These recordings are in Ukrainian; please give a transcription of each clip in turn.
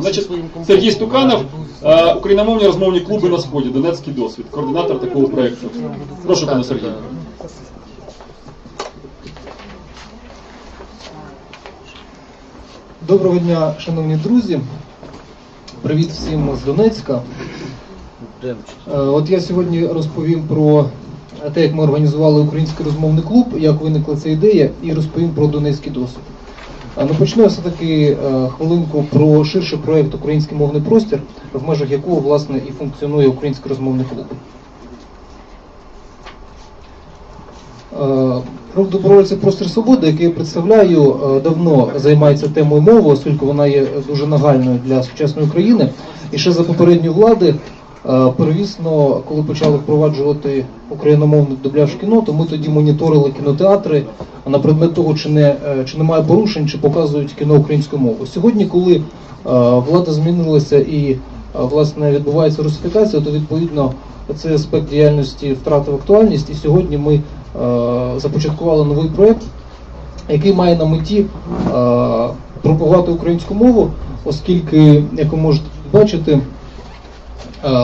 Значить, Сергій Стуканов, е, україномовні розмовні клуби на сході, Донецький досвід, координатор такого проєкту. Прошу, пане Сергію. Доброго дня, шановні друзі. Привіт всім з Донецька. Е, От я сьогодні розповім про те, як ми організували український розмовний клуб, як виникла ця ідея, і розповім про донецький досвід. Ну, почну я все-таки е, хвилинку про ширший проєкт Український мовний простір, в межах якого власне і функціонує Український розмовний клуб. Е, Рух добровольців простір свободи, який я представляю, е, давно займається темою мови, оскільки вона є дуже нагальною для сучасної України. І ще за попередньої влади, первісно, коли почали впроваджувати україномовний дубляж кіно, то ми тоді моніторили кінотеатри на предмет того, чи не е, чи немає порушень, чи показують кіно українською мовою. Сьогодні, коли е, влада змінилася і е, власне відбувається русифікація, то відповідно цей аспект діяльності втратив актуальність. І сьогодні ми е, започаткували новий проєкт, який має на меті е, пропагувати українську мову, оскільки, як ви можете бачити, е,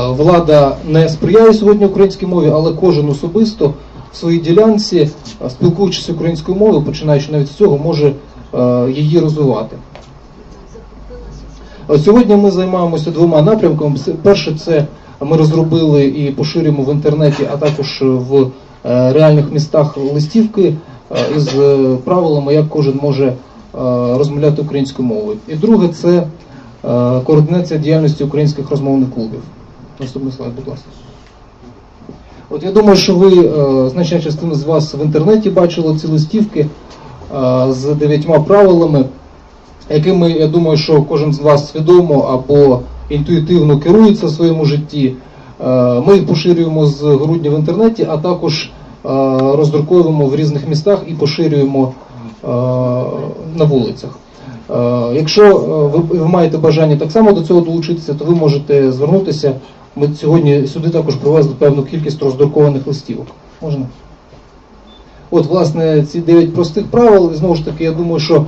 влада не сприяє сьогодні українській мові, але кожен особисто в своїй ділянці, е, спілкуючись українською мовою, починаючи навіть з цього, може е, її розвивати. Сьогодні ми займаємося двома напрямками. Перше, це ми розробили і поширюємо в інтернеті, а також в е, реальних містах листівки е, із е, правилами, як кожен може е, розмовляти українською мовою. І друге, це е, координація діяльності українських розмовних клубів. Наступний слайд, будь ласка. От я думаю, що ви, е, значна частина з вас в інтернеті бачили ці листівки е, з дев'ятьма правилами якими я думаю, що кожен з вас свідомо або інтуїтивно керується в своєму житті. Е, Ми їх поширюємо з грудня в інтернеті, а також е, роздруковуємо в різних містах і поширюємо е, на вулицях. Е, Якщо е, ви, маєте бажання так само до цього долучитися, то ви можете звернутися. Ми сьогодні сюди також привезли певну кількість роздрукованих листівок. Можна? От, власне, ці дев'ять простих правил, і знову ж таки, я думаю, що е,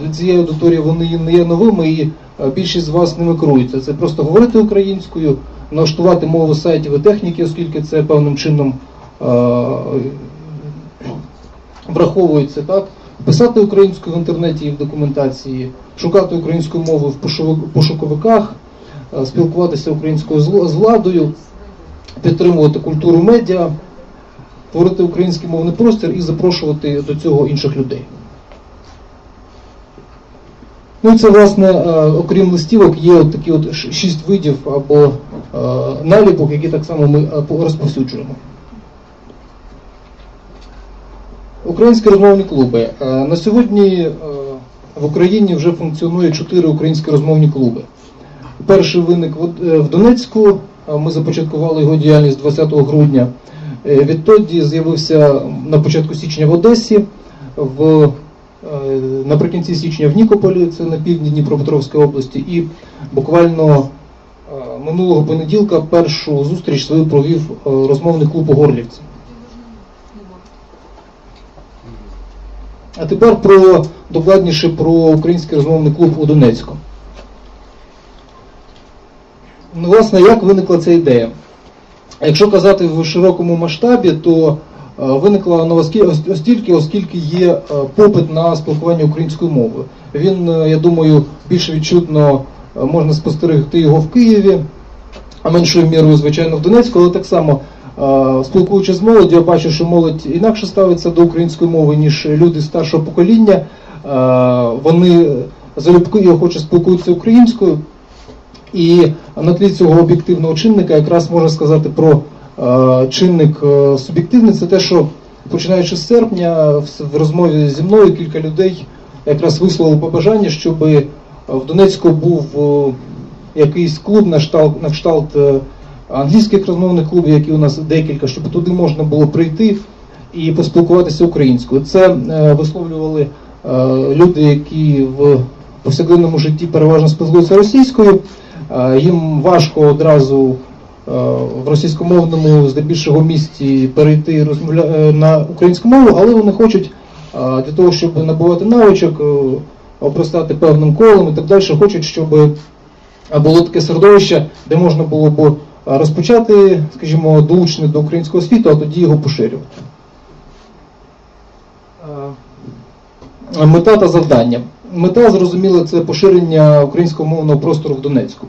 для цієї аудиторії вони не є новими, і більшість з вас ними керується. Це просто говорити українською, налаштувати мову сайтів і техніки, оскільки це певним чином враховується, так? Писати українською в інтернеті і в документації, шукати українську мову в пошуковиках, е, спілкуватися українською з владою, підтримувати культуру медіа творити український мовний простір і запрошувати до цього інших людей. Ну і це, власне, е, окрім листівок, є от такі от шість видів або е, наліпок, які так само ми по- розповсюджуємо. Українські розмовні клуби. Е, На сьогодні е, в Україні вже функціонує чотири українські розмовні клуби. Перший виник в е, Донецьку. Ми започаткували його діяльність 20 грудня. Відтоді з'явився на початку січня в Одесі, в, наприкінці січня в Нікополі, це на півдні Дніпропетровської області, і буквально минулого понеділка першу зустріч свою провів розмовний клуб у Горлівці. А тепер про докладніше про український розмовний клуб у Донецьку. Ну, власне, як виникла ця ідея? Якщо казати в широкому масштабі, то е, виникла вона оскільки, оскільки, є е, попит на спілкування українською мовою. Він, е, я думаю, більш відчутно можна спостерегти його в Києві, а меншою мірою, звичайно, в Донецьку, але так само, спілкуючись з молоддю, я бачу, що молодь інакше ставиться до української мови, ніж люди старшого покоління. Е, Вони залюбки і спілкуються українською. І на тлі цього об'єктивного чинника якраз можна сказати про е, чинник е, суб'єктивний, це те, що починаючи з серпня в, розмові зі мною кілька людей якраз висловили побажання, щоб в Донецьку був е, якийсь клуб на кшталт, е, англійських розмовних клубів, які у нас декілька, щоб туди можна було прийти і поспілкуватися українською. Це е, висловлювали е, люди, які в повсякденному житті переважно спілкуються російською. Е, Їм важко одразу в російськомовному, здебільшого місті перейти на українську мову, але вони хочуть для того, щоб набувати навичок, обростати певним колом і так далі, хочуть, щоб було таке середовище, де можна було б розпочати, скажімо, долучення до українського світу, а тоді його поширювати. Е, Мета та завдання. Мета, зрозуміло, це поширення українського мовного простору в Донецьку.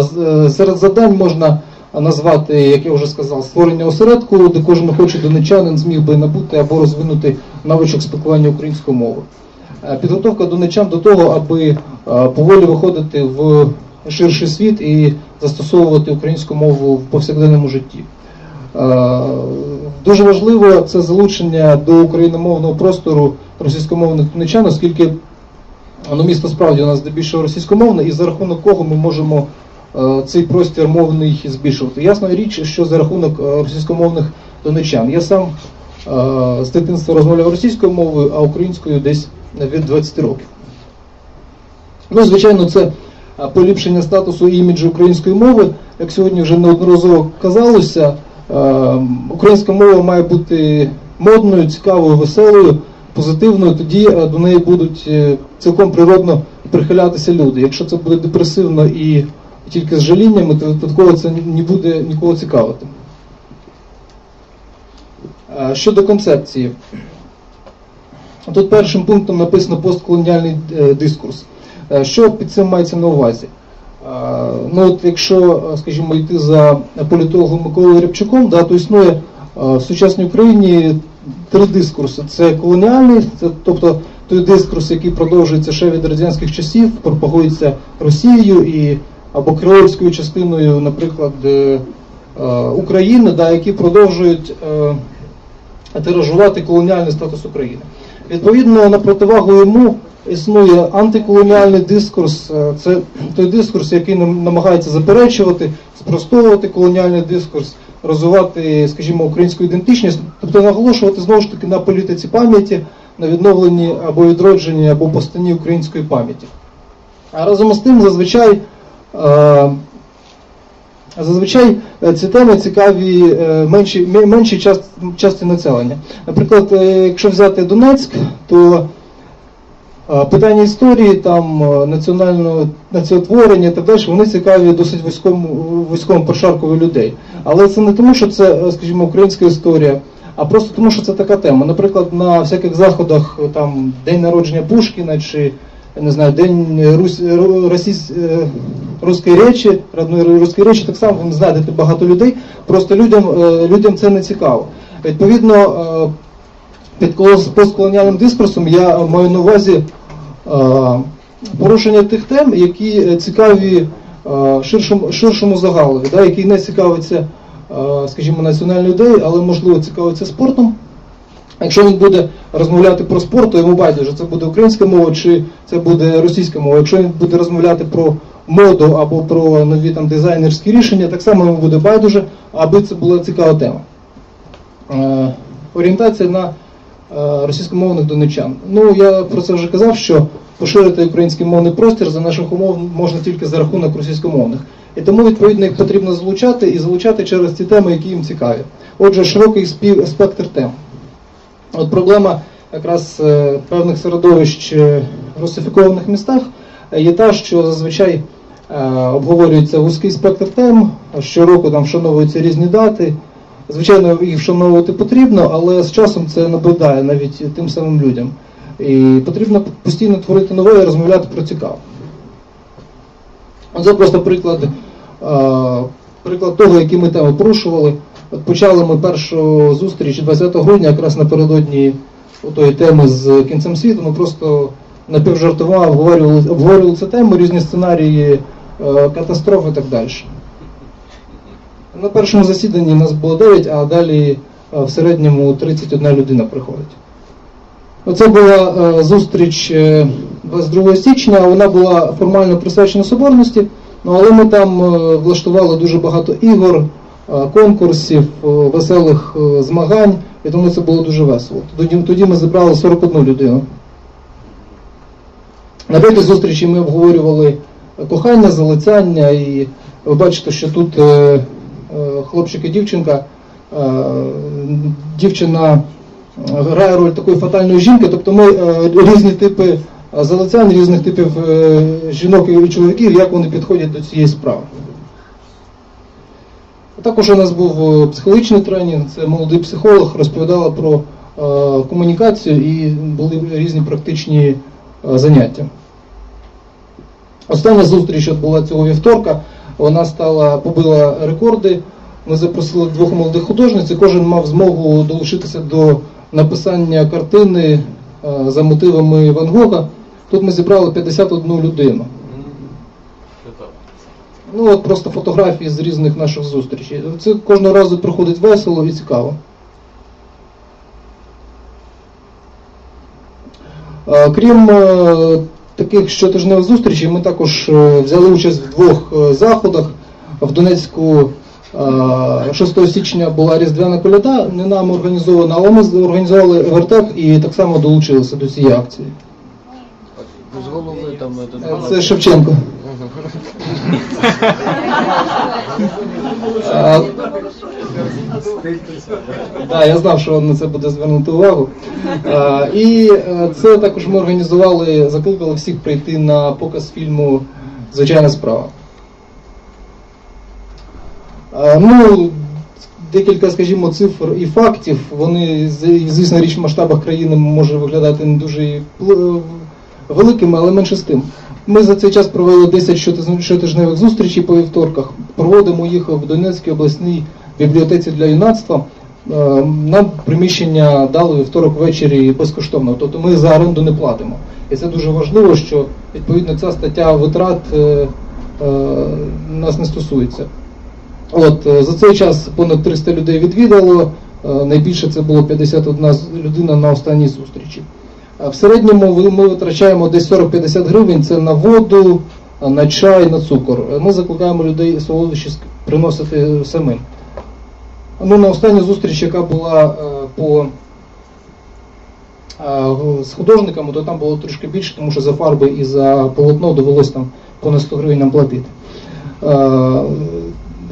З- е, Серед завдань можна назвати, як я вже сказав, створення осередку, де кожен охочий донечанин зміг би набути або розвинути навичок спілкування українською мовою. Е, Підготовка донечан до того, аби е, поволі виходити в ширший світ і застосовувати українську мову в повсякденному житті. Е, Дуже важливо це залучення до україномовного простору російськомовних донечан, оскільки ну, місто справді у нас здебільшого російськомовне, і за рахунок кого ми можемо е, цей простір мовний збільшувати. Ясна річ, що за рахунок е, російськомовних донечан. Я сам з дитинства розмовляв російською мовою, а українською десь від 20 років. Ну, звичайно, це поліпшення статусу і іміджу української мови, як сьогодні вже неодноразово казалося. Е, Українська мова має бути модною, цікавою, веселою, позитивною. Тоді е, до неї будуть е, цілком природно прихилятися люди. Якщо це буде депресивно і тільки з жаліннями, то випадково це не буде нікого цікавити. Щодо концепції. Тут першим пунктом написано постколоніальний дискурс. Е, Що під цим мається на увазі? Е, Ну, от якщо, е, скажімо, йти за політологом Миколою Рябчуком, да, то існує в сучасній Україні три дискурси. Це колоніальний, це, тобто той дискурс, який продовжується ще від радянських часів, пропагується Росією і або креольською частиною, наприклад, України, да, які продовжують тиражувати колоніальний статус України. Відповідно, на противагу йому існує антиколоніальний дискурс. Е, Це той дискурс, який нам- намагається заперечувати, спростовувати колоніальний дискурс, розвивати, скажімо, українську ідентичність, тобто наголошувати знову ж таки на політиці пам'яті, на відновленні або відродженні, або повстанні української пам'яті. А разом з тим, зазвичай. е, Зазвичай е, ці теми цікаві меншій, ме- част- часті населення. Наприклад, якщо взяти Донецьк, то питання історії, там е, національного націотворення і так далі, вони цікаві досить вузькому, вузькому прошарку людей. Але це не тому, що це, е, скажімо, українська історія, а просто тому, що це така тема. Наприклад, на всяких заходах, е, там День народження Пушкіна чи не знаю, День Русь, Ру- Російсь, е, речі, родної руської речі, так само ви знайдете багато людей. Просто людям, е, людям це не цікаво. Відповідно, е, під постколоніальним дискурсом я маю на увазі е, порушення тих тем, які е, цікаві е, ширшому, ширшому загалові, да, який не цікавиться, скажімо, національною ідеєю, але можливо цікавиться спортом. Якщо він буде розмовляти про спорт, то йому байдуже, це буде українська мова чи це буде російська мова. Якщо він буде розмовляти про моду або про нові там дизайнерські рішення, так само йому буде байдуже, аби це була цікава тема. Орієнтація на російськомовних донечан. Ну я про це вже казав, що поширити український мовний простір за наших умов можна тільки за рахунок російськомовних. І тому відповідно їх потрібно залучати і залучати через ті теми, які їм цікаві. Отже, широкий спів спектр тем. От проблема якраз е, певних середовищ е, в русифікованих містах е, є та, що зазвичай е, обговорюється вузький спектр тем, щороку там вшановуються різні дати. Звичайно, їх вшановувати потрібно, але з часом це набридає навіть тим самим людям. І потрібно постійно творити нове і розмовляти про цікаве. Це просто приклад, е, приклад того, які ми теми порушували. От почали ми першу зустріч 20 грудня, якраз напередодні тої теми з кінцем світу. Ми просто напівжартома обговорювали, обговорювали цю тему, різні сценарії е, катастроф і так далі. На першому засіданні нас було 9, а далі е, в середньому 31 людина приходить. Оце була е, зустріч е, 22 січня, вона була формально присвячена соборності, ну, але ми там е, влаштували дуже багато ігор, е, конкурсів, е, веселих е, змагань, і тому це було дуже весело. Тоді, ми зібрали 41 людину. На третій зустрічі ми обговорювали кохання, залицяння, і ви бачите, що тут е, е, хлопчик і дівчинка, е, дівчина грає роль такої фатальної жінки, тобто ми е, різні типи е, залицян різних типів е, жінок і чоловіків, як вони підходять до цієї справи. Також у нас був е, психологічний тренінг, це молодий психолог, розповідала про е, комунікацію і були різні практичні е, заняття. Остання зустріч була цього вівторка, вона стала, побила рекорди. Ми запросили двох молодих художниць, і кожен мав змогу долучитися до написання картини е, за мотивами Ван Гога. Тут ми зібрали 51 людину. Ну от просто фотографії з різних наших зустрічей. Це кожного разу проходить весело і цікаво. Е, Крім е, таких щотижневих зустрічей, ми також е, взяли участь в двох е, заходах. В Донецьку е, 6 січня була Різдвяна коляда, не нам організована, але ми організували вертеп і так само долучилися до цієї акції. З голови там Е. Це Шевченко. А, Так, я знав, що на це буде звернути увагу. І е, це також ми організували, закликали всіх прийти на показ фільму Звичайна справа. Ну, декілька, скажімо, цифр і фактів. Вони, звісно, річ в масштабах країни може виглядати не дуже і великими, але менше з тим. Ми за цей час провели 10 щотижневих зустрічей по вівторках. Проводимо їх в Донецькій обласній бібліотеці для юнацтва. Е, Нам приміщення дали вівторок ввечері безкоштовно, тобто ми за оренду не платимо. І це дуже важливо, що відповідно ця стаття витрат е, е, нас не стосується. От за цей час понад 300 людей відвідало. Найбільше це було 51 людина на останній зустрічі. В середньому ми витрачаємо десь 40-50 гривень. Це на воду, на чай, на цукор. Е, Ми закликаємо людей солодощі приносити самим. Ну, на останню зустріч, яка була е, по а, з художниками, то там було трошки більше, тому що за фарби і за полотно довелось там понад 100 гривень нам платити. Е,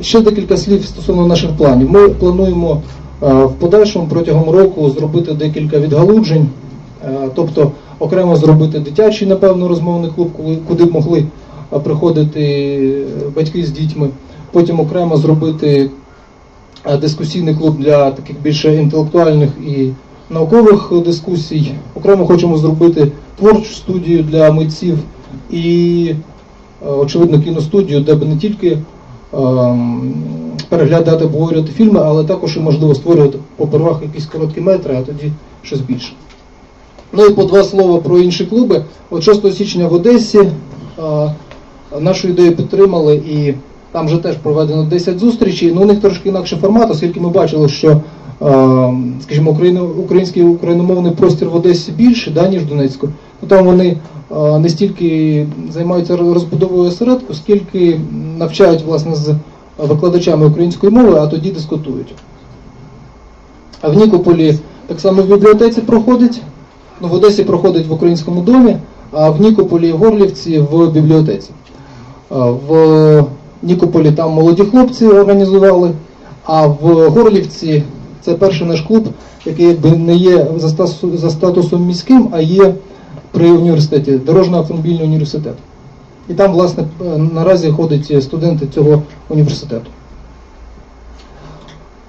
Ще декілька слів стосовно наших планів. Ми плануємо е, в подальшому протягом року зробити декілька відгалуджень, е, тобто окремо зробити дитячий, напевно, розмовний клуб, куди б могли е, приходити батьки з дітьми. Потім окремо зробити е, дискусійний клуб для таких більше інтелектуальних і наукових дискусій. Окремо хочемо зробити творчу студію для митців і, е, очевидно, кіностудію, де б не тільки переглядати, обговорювати фільми, але також і можливо створювати попервах якісь короткі метри, а тоді щось більше. Ну і по два слова про інші клуби. От 6 січня в Одесі нашу ідею підтримали і там вже теж проведено 10 зустрічей. Ну, у них трошки інакший формат, оскільки ми бачили, що скажімо, український україномовний простір в Одесі більше, да, ніж в Донецьку. Ну, там вони не стільки займаються розбудовою осередку, скільки навчають власне з викладачами української мови, а тоді дискутують. А в Нікополі так само в бібліотеці проходить. Ну, в Одесі проходить в українському домі, а в Нікополі і Горлівці в бібліотеці. В Нікополі там молоді хлопці організували, а в Горлівці це перший наш клуб, який якби не є за статусом міським, а є при університеті, дорожньо-автомобільний університет. І там, власне, е, наразі ходять студенти цього університету.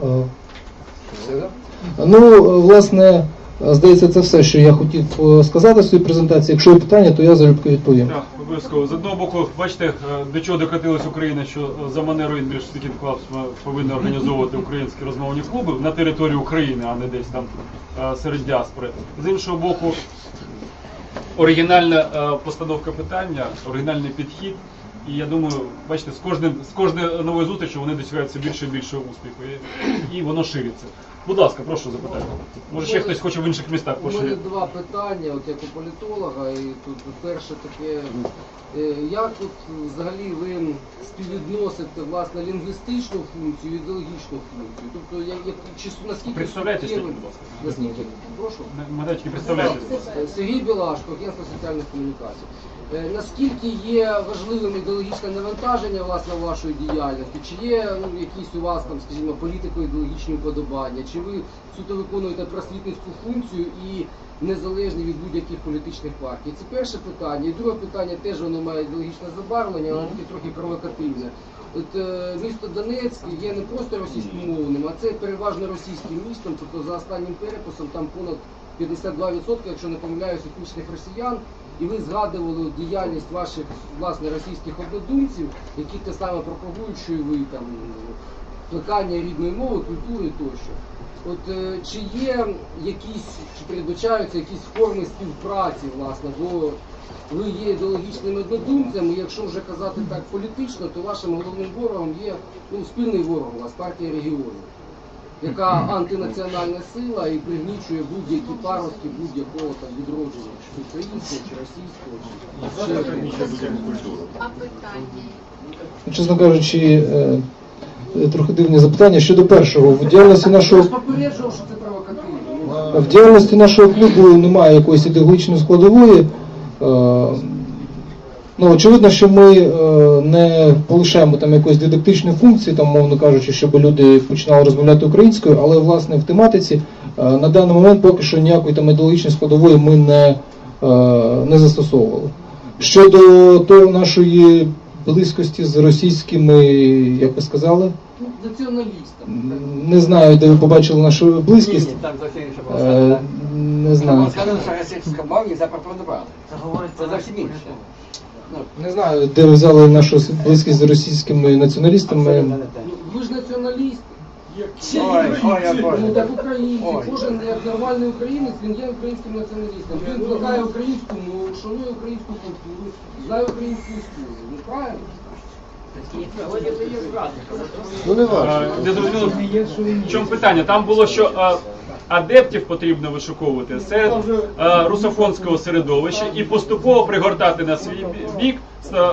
Е, Ну, е, власне, здається, це все, що я хотів е, сказати в своїй презентації. Якщо є питання, то я залюбки відповім. Так, обов'язково. З одного боку, бачите, е, до чого докотилась Україна, що е, за манерою English Speaking Clubs ми повинні організовувати українські розмовні клуби на території України, а не десь там серед діаспори. З іншого боку, оригінальна постановка питання, оригінальний підхід. І я думаю, бачите, з кожним з кожною новою зустрічю вони досягають все більше і більше успіху, і воно шириться. Будь ласка, прошу запитання. Може ще хтось хоче в інших містах У мене поширити. два питання, от як у політолога, і тут перше таке, е, як тут взагалі ви співвідносите власне лінгвістичну функцію і ідеологічну функцію? Тобто як, як чи наскільки Представляйтесь суттєвим- будь ласка. наскільки прошу? Медачки, представляйтесь. будь ласка. Е, Сергій Білашко, агентство соціальних комунікацій. Е, Наскільки є важливим ідеологічне навантаження власне вашої діяльності? Чи є ну, якісь у вас там, скажімо, політико-ідеологічні вподобання? Чи ви суто виконуєте просвітницьку функцію і незалежні від будь-яких політичних партій. Це перше питання. І друге питання теж воно має ідеологічне забарвлення, воно таке трохи провокативне. От е, місто Донецьк є не просто російськомовним, а це переважно російським містом. Тобто за останнім переписом там понад 52%, якщо не помиляюся, етнічних росіян. І ви згадували діяльність ваших власне російських однодумців, які те саме пропагують, що і ви там плекання рідної мови, культури тощо. От е, чи є якісь, чи передбачаються якісь форми співпраці, власне, бо ви є ідеологічними однодумцями, якщо вже казати так політично, то вашим головним ворогом є ну, спільний ворог у вас, партія регіонів, яка антинаціональна сила і пригнічує будь-які паростки будь-якого там відродження, чи українського, чи російського, чи, чи А питання? Чесно кажучи, е, трохи дивні запитання. Щодо першого, в діяльності нашого в діяльності нашого клубу немає якоїсь ідеологічної складової. Е, Ну, очевидно, що ми е, не полишаємо там якоїсь дидактичної функції, там, мовно кажучи, щоб люди починали розмовляти українською, але власне в тематиці е, на даний момент поки що ніякої там ідеологічної складової ми не, е, не застосовували. Щодо того нашої близькості з російськими, як ви сказали, націоналістами. не знаю, де ви побачили нашу близькість. Ні, там зовсім інше було Е. Не знаю. сказали, сказано, що російська мовні запропонували. Це зовсім інше. Ну, Не знаю, де ви взяли нашу близькість з російськими націоналістами. абсолютно не те. Ну, ви ж націоналіст. Ой, ой, ой, Ну так українці, Ой. кожен як нормальний українець, він є українським націоналістом. Він плекає українську мову, шанує українську культуру, знає українську історію. Ну правильно? Ну не важко. Не зрозуміло, в чому питання. Там було, що е, адептів потрібно вишуковувати серед е, русофонського середовища і поступово пригортати на свій бік,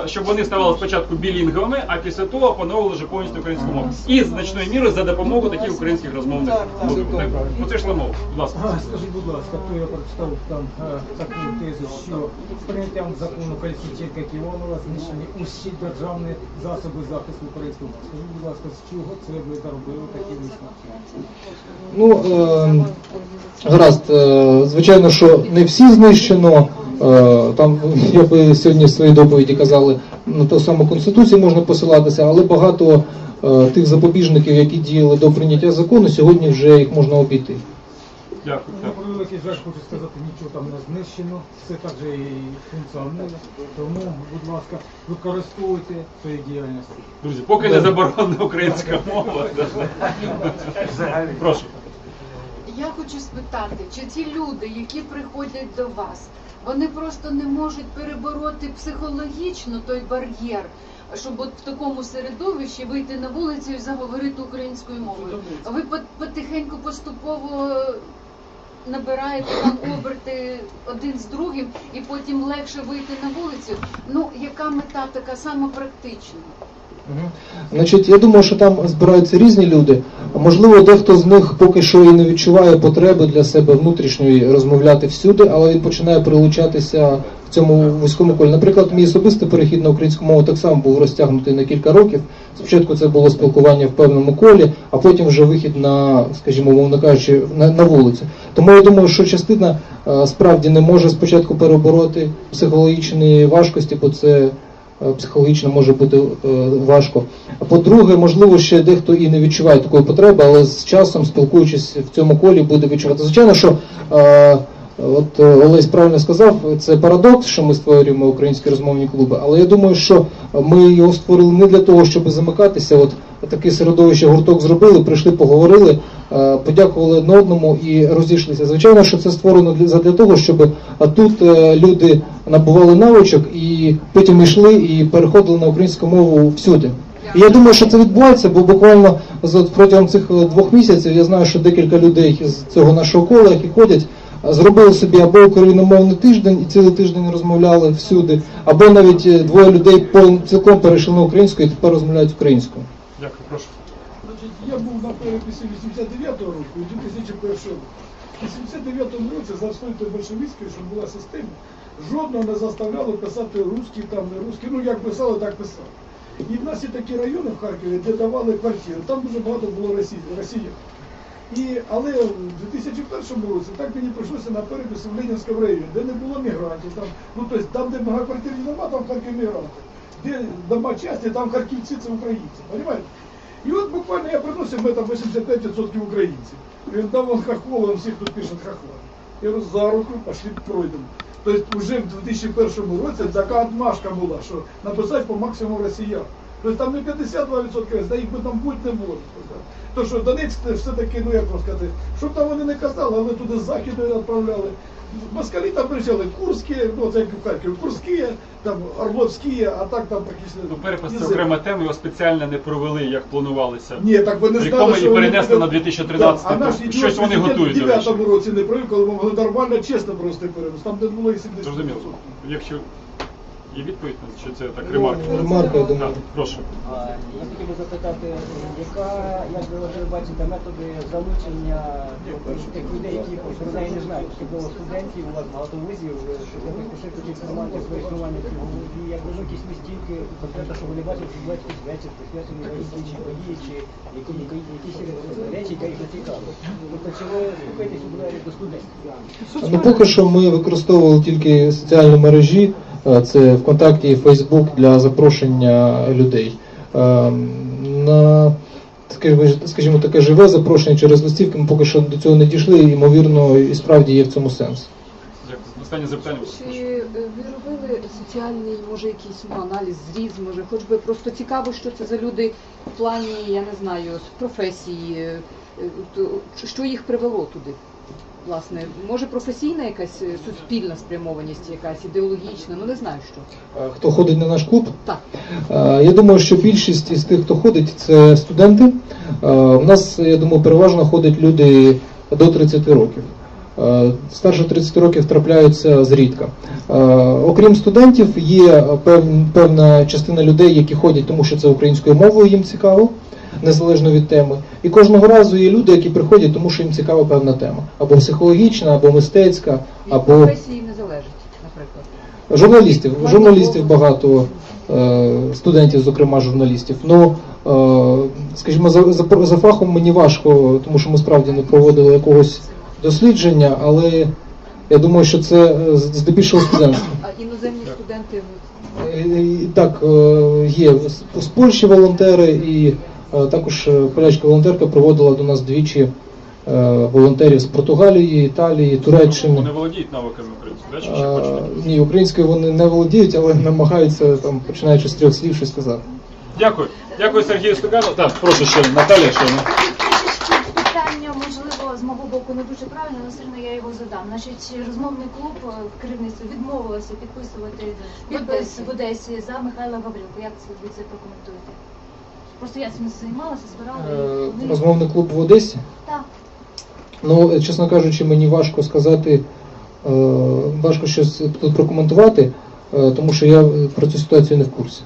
щоб вони ставали спочатку білінговими, а після того опановували вже повністю українську мову. І значною мірою за допомогою таких українських розмовних блоків. Так, Про це йшла мова. Будь ласка. Скажіть, будь ласка, то я прочитав там е, таку тезу, що з прийняттям закону Колесніченка Ківонова знищені усі державні засоби захисту української мови. Скажіть, будь ласка, з чого це ви заробили такі висновки? Ну, е, гаразд, е, звичайно, що не всі знищено. Е, там, я би сьогодні в своїй доповіді казали, на ту саму Конституцію можна посилатися, але багато е, тих запобіжників, які діяли до прийняття закону, сьогодні вже їх можна обійти. Дякую. На Так. превеликий жаль, хочу сказати, нічого там не знищено, все так же і функціонує. Тому, будь ласка, використовуйте в своїй діяльності. Друзі, поки не заборонена українська мова. Прошу. Я хочу спитати, чи ті люди, які приходять до вас, вони просто не можуть перебороти психологічно той бар'єр, щоб от в такому середовищі вийти на вулицю і заговорити українською мовою. Ви потихеньку поступово набираєте там оберти один з другим, і потім легше вийти на вулицю. Ну, яка мета така саме практична? Значить, я думаю, що там збираються різні люди. Можливо, дехто з них поки що і не відчуває потреби для себе внутрішньої розмовляти всюди, але він починає прилучатися в цьому вузькому колі. Наприклад, мій особистий перехід на українську мову так само був розтягнутий на кілька років. Спочатку це було спілкування в певному колі, а потім вже вихід на, скажімо, мовно кажучи, на, на вулицю. Тому я думаю, що частина е, справді не може спочатку перебороти психологічні важкості, бо це психологічно може бути е, важко. А по-друге, можливо, ще дехто і не відчуває такої потреби, але з часом, спілкуючись в цьому колі, буде відчувати. Звичайно, що е, от е, Олесь правильно сказав, це парадокс, що ми створюємо українські розмовні клуби, але я думаю, що ми його створили не для того, щоб замикатися. От таке середовище гурток зробили, прийшли, поговорили, е, подякували одне одному і розійшлися. Звичайно, що це створено для того, щоб тут е, люди набували навичок і потім йшли і переходили на українську мову всюди. І я думаю, що це відбувається, бо буквально протягом цих двох місяців я знаю, що декілька людей з цього нашого кола, які ходять, зробили собі або україномовний тиждень і цілий тиждень розмовляли всюди, або навіть е, двоє людей по- цілком перейшли на українську і тепер розмовляють українською. Дякую, прошу. Значить, я був на переписі 89-го року і 2001 року. В 89-му році за абсолютно большевицькою, щоб була система, жодного не заставляли писати русський, там не русський, ну як писали, так писали. І в нас є такі райони в Харкові, де давали квартири. Там дуже багато було росіян. І, але в 2001 році так мені прийшлося на переписі в Ленінському районі, де не було мігрантів. Там, ну, тобто, там, де багатоквартирні дома, там харків мігранти. Де дома часті, там харківці це українці. Понимаете? І от буквально я приносив, ми там 85% українців. Він там вон хохол, он всіх тут пишет хохла. Я говорю, за руку пошли пройдемо. Тобто вже в 2001 році така отмашка була, що написати по максимуму росіян. Тобто там не 52%, да їх би там бути не може. То що Донецьк все-таки, ну як вам сказати, щоб там вони не казали, але туди з Західу відправляли. Москалі там приїжджали Курські, ну це як в Харкові, Курські, там Орловські, а так там практично. Ну, перепис це окрема тема, його спеціально не провели, як планувалося. Ні, так При знали, що перенесли на 2013 Так, А наш рік. Щось вони готують, в речі. 9 році не провів, коли ми могли нормально, чесно просто перенос. Там де було і 70%. Зрозуміло. Якщо є відповідь, на це, чи це так ремарка? Ремарка, я думаю. Так, прошу. Я хотів би запитати, яка, як ви вже бачите, методи залучення тих людей, які про неї не знають, особливо студентів, у вас багато вузів, щоб вони поширюють інформацію про існування цього. І як ну, якісь листівки, конкретно, що вони бачать, що якісь вечір, присвячені події, чи які, які, якісь речі, які їх зацікавили. Тобто, чи ви слухаєтесь у двері до студентів? Ну, поки що ми використовували тільки соціальні мережі, це ВКонтакті і Фейсбук для запрошення людей. Е, На скажімо, скажімо, таке живе запрошення через листівки, ми поки що до цього не дійшли, і, ймовірно, і справді є в цьому сенс. Дякую. Останнє запитання. Чи е, ви робили соціальний, може, якийсь ну, аналіз, зріз, може, хоч би просто цікаво, що це за люди в плані, я не знаю, з професії, е, е, то що їх привело туди? Власне, може професійна якась е, суспільна спрямованість, якась ідеологічна, ну не знаю що. Хто ходить на наш клуб? Так. Я думаю, що більшість із тих, хто ходить, це студенти. У нас, я думаю, переважно ходять люди до 30 років. Старше 30 років трапляються зрідка. Окрім студентів, є певна частина людей, які ходять, тому що це українською мовою їм цікаво, незалежно від теми. І кожного разу є люди, які приходять, тому що їм цікава певна тема. Або психологічна, або мистецька, або професії не залежить, наприклад. Журналістів, журналістів багато, е, студентів, зокрема журналістів. Ну, е, скажімо, за, за, за фахом мені важко, тому що ми справді не проводили якогось дослідження, але я думаю, що це е, здебільшого студентство. А іноземні студенти Е, Так, є з- Польщі волонтери, і також е, полячка волонтерка проводила до нас двічі е, волонтерів з Португалії, Італії, Туреччини. Вони володіють навиками чи почнуть? Ні, українською вони не володіють, але намагаються там, починаючи з трьох слів, щось сказати. Дякую. Дякую Сергію Стугану. Так, прошу ще Наталія, ще. Питання, можливо, з мого боку не дуже правильно, але все одно я його задам. Значить, розмовний клуб е, керівництво відмовилося підписувати підпис в Одесі за Михайла Гаврилку. Як це ви це прокоментуєте? Просто я цим займалася, збирала і Е, вони- Розмовний клуб в Одесі. Так. Ну, е, чесно кажучи, мені важко сказати, е, важко щось тут прокоментувати, е, тому що я про цю ситуацію не в курсі.